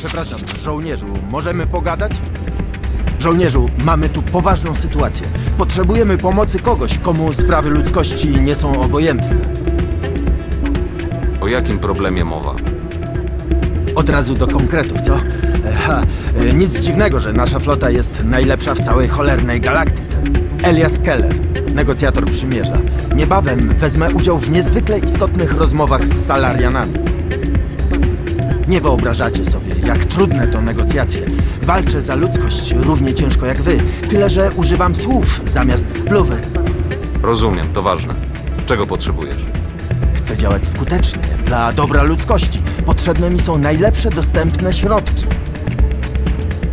Przepraszam, żołnierzu, możemy pogadać? Żołnierzu, mamy tu poważną sytuację. Potrzebujemy pomocy kogoś, komu sprawy ludzkości nie są obojętne. O jakim problemie mowa? Od razu do konkretów, co? E, Ha, e, nic dziwnego, że nasza flota jest najlepsza w całej cholernej galaktyce. Elias Keller, negocjator przymierza. Niebawem wezmę udział w niezwykle istotnych rozmowach z Salarianami. Nie wyobrażacie sobie, jak trudne to negocjacje. Walczę za ludzkość równie ciężko jak wy, tyle że używam słów zamiast spluwy. Rozumiem, to ważne. Czego potrzebujesz? Chcę działać skutecznie, dla dobra ludzkości. Potrzebne mi są najlepsze dostępne środki.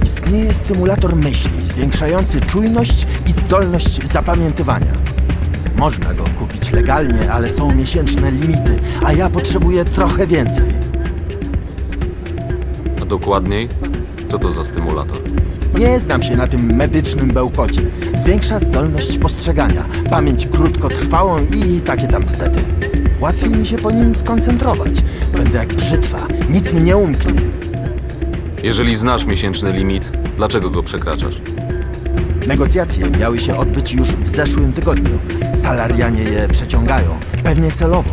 Istnieje stymulator myśli, zwiększający czujność i zdolność zapamiętywania. Można go kupić legalnie, ale są miesięczne limity, a ja potrzebuję trochę więcej. Dokładniej? Co to za stymulator? Nie znam się na tym medycznym bełkocie. Zwiększa zdolność postrzegania, pamięć krótkotrwałą i takie tam stety. Łatwiej mi się po nim skoncentrować. Będę jak brzytwa, nic mi nie umknie. Jeżeli znasz miesięczny limit, dlaczego go przekraczasz? Negocjacje miały się odbyć już w zeszłym tygodniu. Salarianie je przeciągają, pewnie celowo.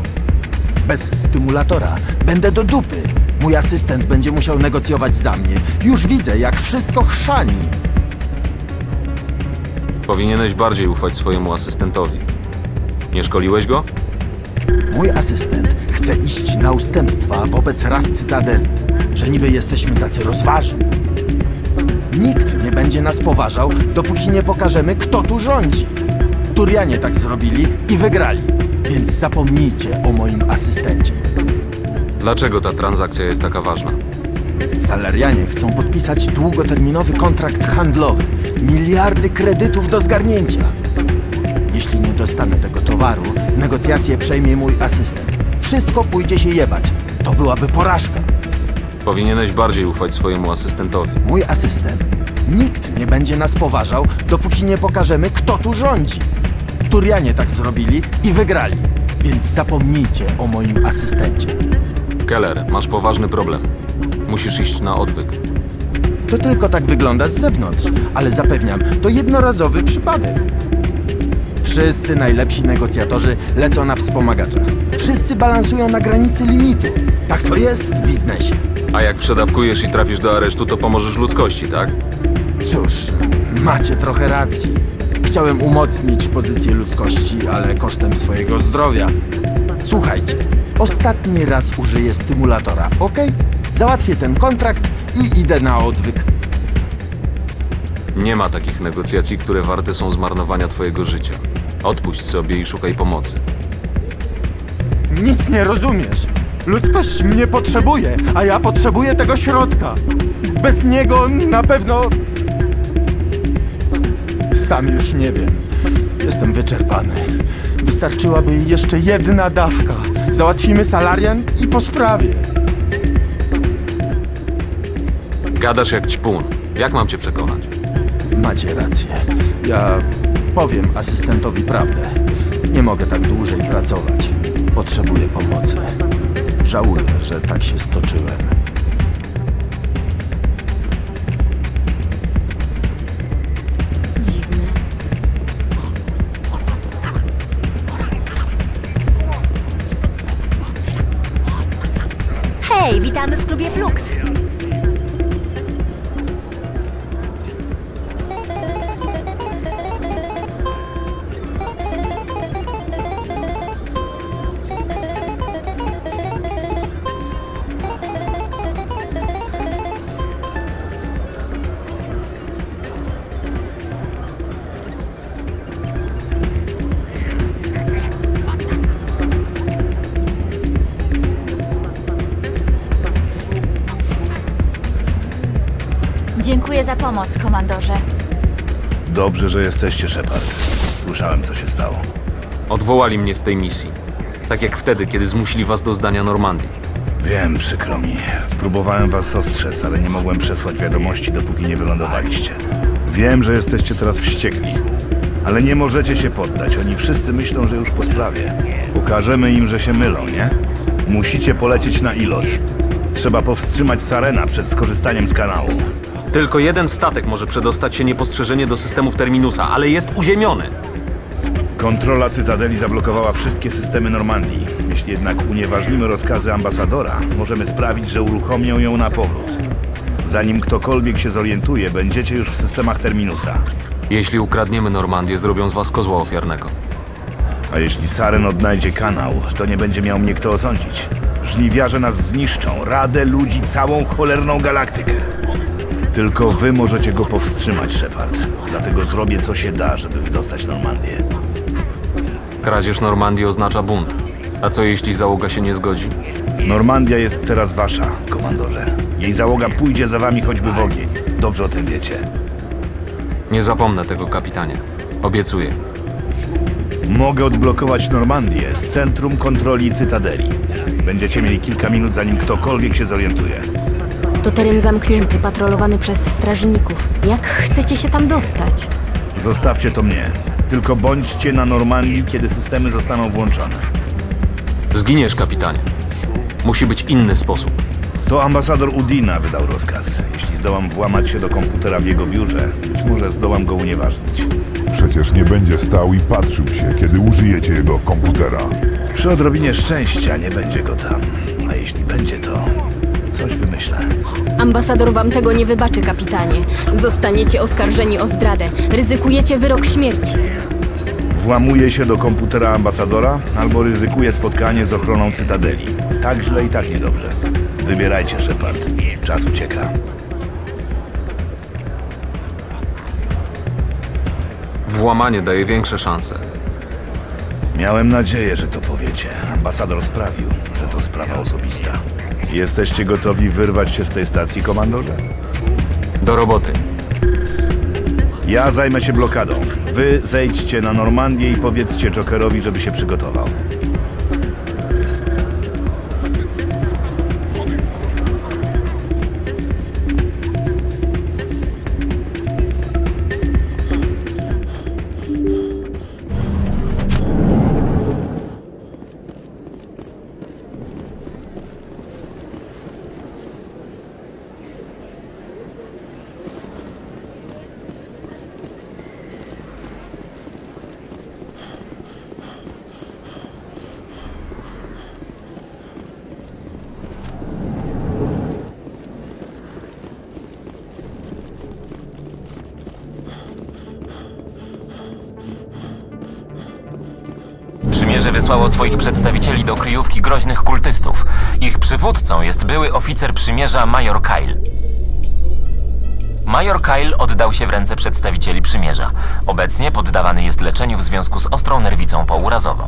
Bez stymulatora będę do dupy. Mój asystent będzie musiał negocjować za mnie. Już widzę, jak wszystko chrzani. Powinieneś bardziej ufać swojemu asystentowi. Nie szkoliłeś go? Mój asystent chce iść na ustępstwa wobec ras Cytadeli, że niby jesteśmy tacy rozważni. Nikt nie będzie nas poważał, dopóki nie pokażemy, kto tu rządzi. Turianie tak zrobili i wygrali, więc zapomnijcie o moim asystencie. Dlaczego ta transakcja jest taka ważna? Salarianie chcą podpisać długoterminowy kontrakt handlowy. Miliardy kredytów do zgarnięcia. Jeśli nie dostanę tego towaru, negocjacje przejmie mój asystent. Wszystko pójdzie się jebać. To byłaby porażka. Powinieneś bardziej ufać swojemu asystentowi. Mój asystent. Nikt nie będzie nas poważał, dopóki nie pokażemy, kto tu rządzi. Turianie tak zrobili i wygrali. Więc zapomnijcie o moim asystencie. Keller, masz poważny problem. Musisz iść na odwyk. To tylko tak wygląda z zewnątrz, ale zapewniam, to jednorazowy przypadek. Wszyscy najlepsi negocjatorzy lecą na wspomagaczach. Wszyscy balansują na granicy limitu. Tak to jest w biznesie. A jak przedawkujesz i trafisz do aresztu, to pomożesz ludzkości, tak? Cóż, macie trochę racji. Chciałem umocnić pozycję ludzkości, ale kosztem swojego zdrowia. Słuchajcie, ostatni raz użyję stymulatora, ok? Załatwię ten kontrakt i idę na odwyk. Nie ma takich negocjacji, które warte są zmarnowania twojego życia. Odpuść sobie i szukaj pomocy. Nic nie rozumiesz. Ludzkość mnie potrzebuje, a ja potrzebuję tego środka. Bez niego na pewno. Sam już nie wiem. Jestem wyczerpany. Wystarczyłaby jeszcze jedna dawka. Załatwimy salarian i po sprawie. Gadasz jak ćpun. Jak mam cię przekonać? Macie rację. Ja powiem asystentowi prawdę. Nie mogę tak dłużej pracować. Potrzebuję pomocy. Żałuję, że tak się stoczyłem. Hej, witamy w klubie Flux. Dziękuję za pomoc, komandorze. Dobrze, że jesteście, Shepard. Słyszałem, co się stało. Odwołali mnie z tej misji. Tak jak wtedy, kiedy zmusili was do zdania Normandii. Wiem, przykro mi. Próbowałem was ostrzec, ale nie mogłem przesłać wiadomości, dopóki nie wylądowaliście. Wiem, że jesteście teraz wściekli. Ale nie możecie się poddać. Oni wszyscy myślą, że już po sprawie. Pokażemy im, że się mylą, nie? Musicie polecieć na Ilos. Trzeba powstrzymać Sarena przed skorzystaniem z kanału. Tylko jeden statek może przedostać się niepostrzeżenie do systemów Terminusa, ale jest uziemiony. Kontrola Cytadeli zablokowała wszystkie systemy Normandii. Jeśli jednak unieważnimy rozkazy ambasadora, możemy sprawić, że uruchomią ją na powrót. Zanim ktokolwiek się zorientuje, będziecie już w systemach Terminusa. Jeśli ukradniemy Normandię, zrobią z was kozła ofiarnego. A jeśli Saren odnajdzie kanał, to nie będzie miał mnie kto osądzić. Żniwiarze nas zniszczą, radę ludzi, całą cholerną galaktykę. Tylko wy możecie go powstrzymać, Shepard. Dlatego zrobię co się da, żeby wydostać Normandię. Kradzież Normandii oznacza bunt. A co jeśli załoga się nie zgodzi? Normandia jest teraz wasza, komandorze. Jej załoga pójdzie za wami choćby w ogień. Dobrze o tym wiecie. Nie zapomnę tego, kapitanie. Obiecuję. Mogę odblokować Normandię z centrum kontroli Cytadeli. Będziecie mieli kilka minut, zanim ktokolwiek się zorientuje. To teren zamknięty, patrolowany przez strażników. Jak chcecie się tam dostać? Zostawcie to mnie. Tylko bądźcie na Normandii, kiedy systemy zostaną włączone. Zginiesz, kapitanie. Musi być inny sposób. To ambasador Udina wydał rozkaz. Jeśli zdołam włamać się do komputera w jego biurze, być może zdołam go unieważnić. Przecież nie będzie stał i patrzył się, kiedy użyjecie jego komputera. Przy odrobinie szczęścia nie będzie go tam. A jeśli będzie, to coś wymyślę. Ambasador wam tego nie wybaczy, kapitanie. Zostaniecie oskarżeni o zdradę. Ryzykujecie wyrok śmierci. Włamuję się do komputera ambasadora albo ryzykuję spotkanie z ochroną Cytadeli. Tak źle i tak niedobrze. Wybierajcie, Shepard. Czas ucieka. Włamanie daje większe szanse. Miałem nadzieję, że to powiecie. Ambasador sprawił, że to sprawa osobista. Jesteście gotowi wyrwać się z tej stacji, komandorze? Do roboty. Ja zajmę się blokadą. Wy zejdźcie na Normandię i powiedzcie Jokerowi, żeby się przygotował. Przymierze wysłało swoich przedstawicieli do kryjówki groźnych kultystów. Ich przywódcą jest były oficer przymierza Major Kyle. Major Kyle oddał się w ręce przedstawicieli przymierza. Obecnie poddawany jest leczeniu w związku z ostrą nerwicą pourazową.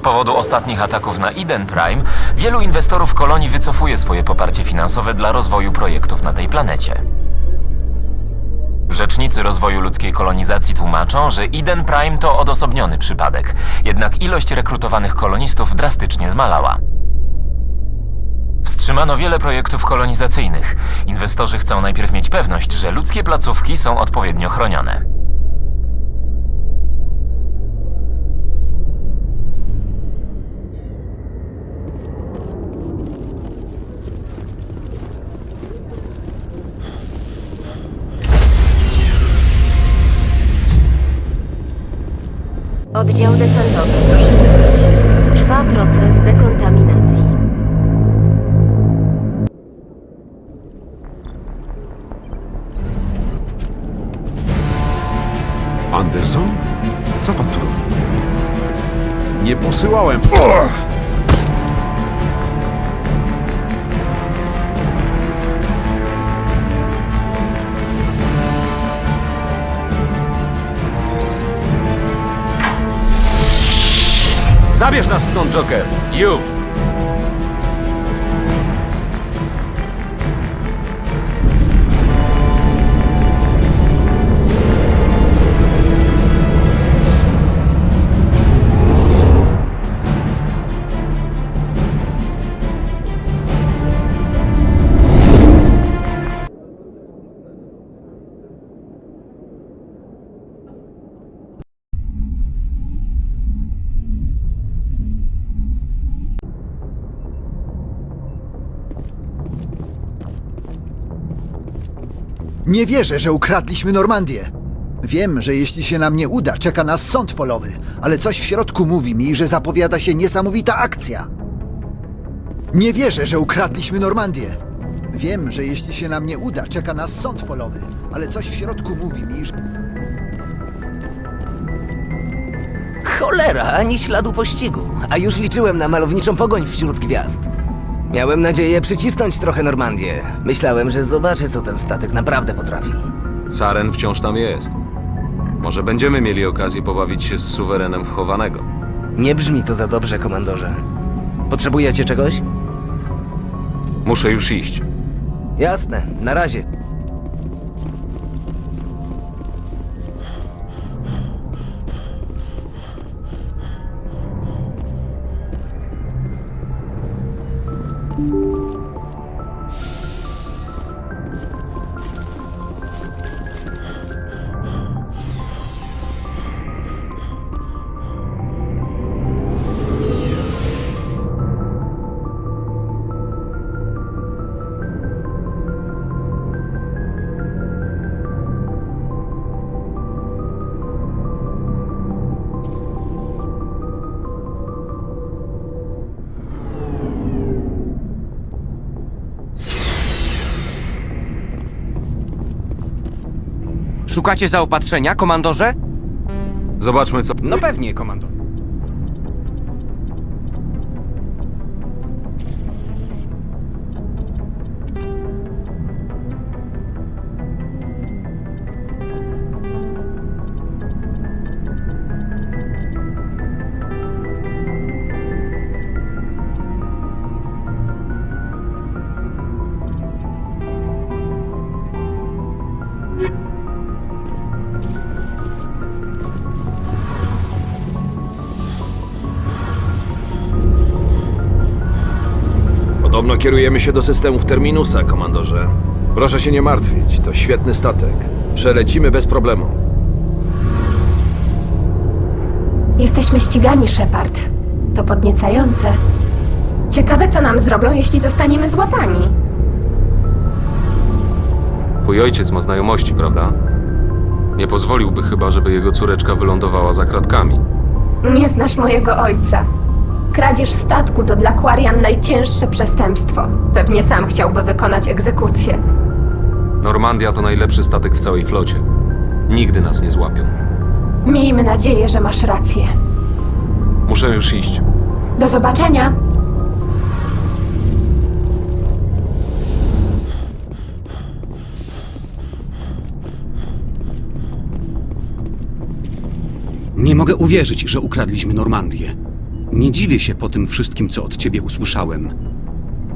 Z powodu ostatnich ataków na Eden Prime, wielu inwestorów kolonii wycofuje swoje poparcie finansowe dla rozwoju projektów na tej planecie. Rzecznicy rozwoju ludzkiej kolonizacji tłumaczą, że Eden Prime to odosobniony przypadek, jednak ilość rekrutowanych kolonistów drastycznie zmalała. Wstrzymano wiele projektów kolonizacyjnych. Inwestorzy chcą najpierw mieć pewność, że ludzkie placówki są odpowiednio chronione. Co pan tu robi? Nie posyłałem. Zabierz nas stąd, Joker! Już! Nie wierzę, że ukradliśmy Normandię. Wiem, że jeśli się nam nie uda, czeka nas sąd polowy, ale coś w środku mówi mi, że zapowiada się niesamowita akcja. Nie wierzę, że ukradliśmy Normandię. Wiem, że jeśli się nam nie uda, czeka nas sąd polowy, ale coś w środku mówi mi, że... Cholera, ani śladu pościgu, a już liczyłem na malowniczą pogoń wśród gwiazd. Miałem nadzieję przycisnąć trochę Normandię. Myślałem, że zobaczę, co ten statek naprawdę potrafi. Saren wciąż tam jest. Może będziemy mieli okazję pobawić się z suwerenem wchowanego. Nie brzmi to za dobrze, komandorze. Potrzebujecie czegoś? Muszę już iść. Jasne, na razie. Szukacie zaopatrzenia, komandorze? Zobaczmy, co. No pewnie, komando. Podobno kierujemy się do systemów Terminusa, komandorze. Proszę się nie martwić, to świetny statek. Przelecimy bez problemu. Jesteśmy ścigani, Shepard. To podniecające. Ciekawe, co nam zrobią, jeśli zostaniemy złapani. Twój ojciec ma znajomości, prawda? Nie pozwoliłby chyba, żeby jego córeczka wylądowała za kratkami. Nie znasz mojego ojca. Kradzież statku to dla Quarian najcięższe przestępstwo. Pewnie sam chciałby wykonać egzekucję. Normandia to najlepszy statek w całej flocie. Nigdy nas nie złapią. Miejmy nadzieję, że masz rację. Muszę już iść. Do zobaczenia! Nie mogę uwierzyć, że ukradliśmy Normandię. Nie dziwię się po tym wszystkim, co od ciebie usłyszałem.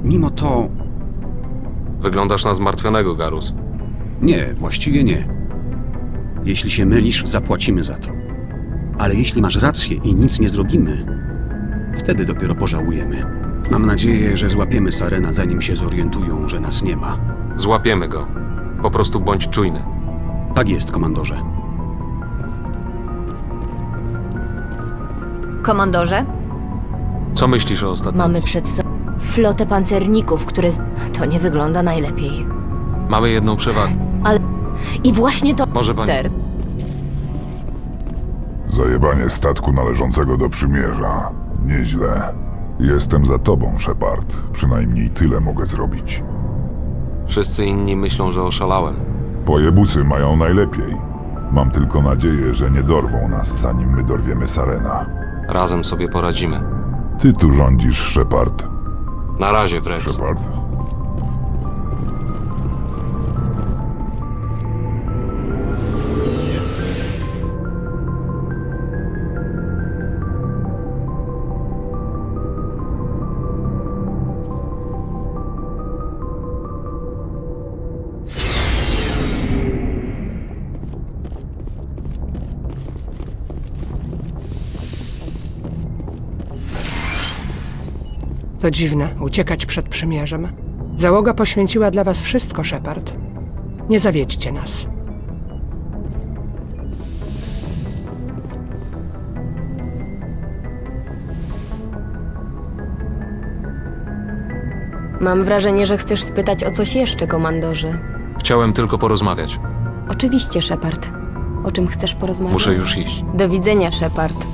Mimo to... Wyglądasz na zmartwionego, Garus. Nie, właściwie nie. Jeśli się mylisz, zapłacimy za to. Ale jeśli masz rację i nic nie zrobimy, wtedy dopiero pożałujemy. Mam nadzieję, że złapiemy Sarena, zanim się zorientują, że nas nie ma. Złapiemy go. Po prostu bądź czujny. Tak jest, komandorze. Komandorze, Co myślisz o ostatnim? mamy przed sobą flotę pancerników, które... z- To nie wygląda najlepiej. Mamy jedną przewagę. I właśnie to... Może pani... Ser, Zajebanie statku należącego do przymierza. Nieźle. Jestem za tobą, Shepard. Przynajmniej tyle mogę zrobić. Wszyscy inni myślą, że oszalałem. Pojebusy mają najlepiej. Mam tylko nadzieję, że nie dorwą nas, zanim my dorwiemy Sarena. Razem sobie poradzimy. Ty tu rządzisz, Shepard. Na razie, Wrex. Shepard. To dziwne, uciekać przed przymierzem. Załoga poświęciła dla was wszystko, Shepard. Nie zawiedźcie nas. mam wrażenie, że chcesz spytać o coś jeszcze, komandorze. Chciałem tylko porozmawiać. Oczywiście, Shepard. O czym chcesz porozmawiać? Muszę już iść. Do widzenia, Shepard.